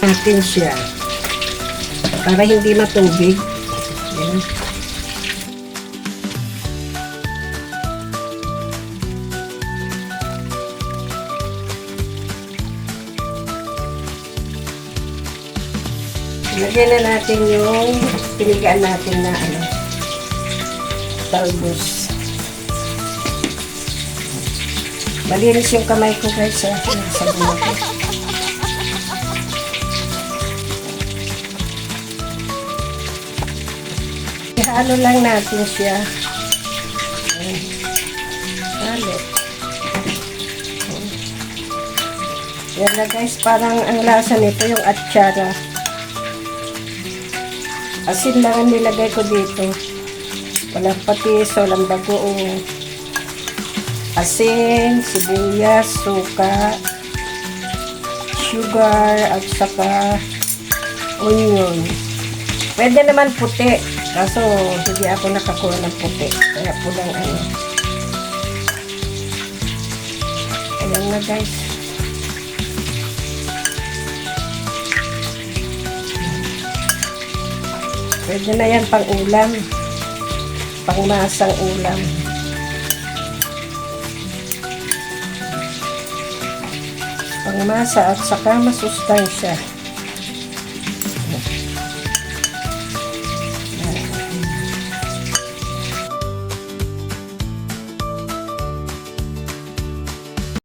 natin siya para hindi matubig. Yan. Lagyan na natin yung pinigaan natin na ano, talbos. Malinis yung kamay ko guys sa sa buhay. Ihalo lang natin siya. Halo. Yan na guys, parang ang lasa nito yung atsara. Asin lang ang nilagay ko dito. Walang patis, walang bagoong. Asin, sibuyas, suka, sugar, at saka onion. Pwede naman puti. Kaso, hindi ako nakakuha ng puti. Kaya pulang ano. Ayan na guys. Pwede na yan pang ulam. Pang masang ulam. Pang masa at saka masustansya.